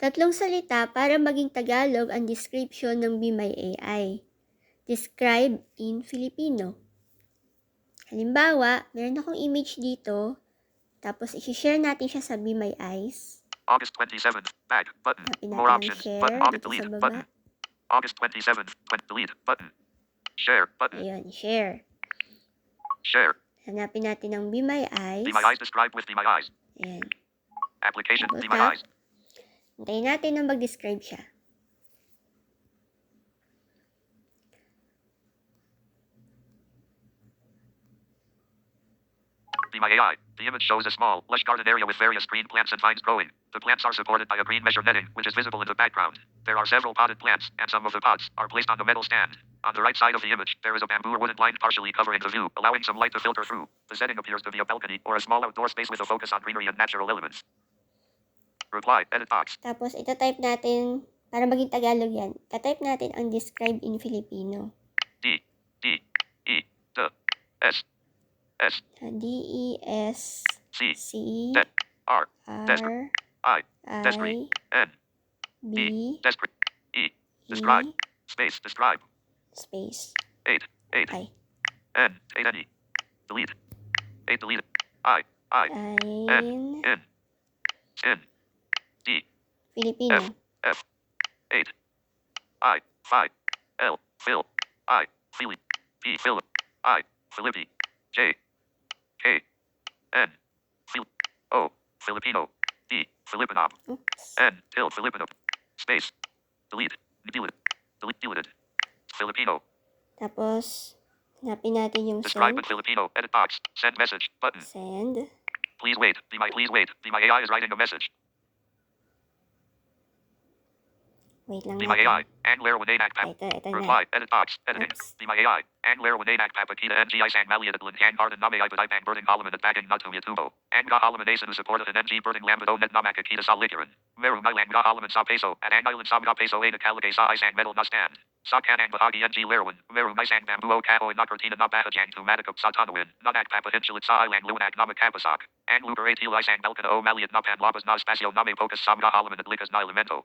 Tatlong salita para maging Tagalog ang description ng Be My AI. Describe in Filipino. Halimbawa, meron akong image dito, tapos isi-share natin siya sa Be My Eyes. August 27th. Back. Button. Hanapin More options. share Button. August delete. Button. August 27th. Twen- delete. Button. Share. Button. Ayun, share. Share. Hanapin natin ang Be My Eyes. Be my eyes described with Be my eyes. Ayan. Application. Be my eyes. Hintayin natin na mag-describe siya. Be my AI. The image shows a small, lush garden area with various green plants and vines growing. The plants are supported by a green mesh netting, which is visible in the background. There are several potted plants, and some of the pots are placed on a metal stand. On the right side of the image, there is a bamboo or wooden blind partially covering the view, allowing some light to filter through. The setting appears to be a balcony or a small outdoor space with a focus on greenery and natural elements. Reply. Edit box. Tapos, ito-type natin, para maging Tagalog yan, tatype natin ang describe in Filipino. D. D. E. D. S. S. Ah, C. D. R. R I. I Desperate. N. B Desperate. E. E Describe. Space. Describe. space 8. 8. I N. 8 N E. Delete. 8 delete. I. I. in N. N. Filipino. F. 8. I. 5. L. Phil. I. Philip. P. Philip. I. Philippi. J. K. N. Phil. O. Filipino. D. Filipinop. Oops. N. Till Filipino. Space. Delete. Delete. Delete. Deleted. Filipino. Tapos, hanapin natin yung Describe send. in Filipino. Edit box. Send message. Button. Send. Please wait. Be my please wait. Be my AI is writing a message. Wait lang natin. AI. Angler Wananak Ay, Pap. ito, ito na. Reply. Edit box. Editing. Oops. Be my AI. Angler Wananak Papakita NGI Sang Maliadadlan Han Garden Name I Badai Birding Halaman at Bagging Natu Yatubo. Anga Halamanation who supported an NG Birding Lambado Net Namakakita Sa Likaran. Meru Milang Ga Halaman Sa Peso. At Ang Island Sam Ga Peso Ada Kalagay Sa Isang Metal Nastan. Sa Kanang Bahagi NG Lerwin. Meru Misang Bambuo Kahoy Nakartina Nabahajang to Matakap Sa Tanawin. Nanak Papa Hinchilit Sa Ilang Lunak Namakapasak. Ang Luper Atil Isang Melkana O Maliat Napan Labas Na Spasio Name Pocus Sam Ga Halaman at Likas Nilamento.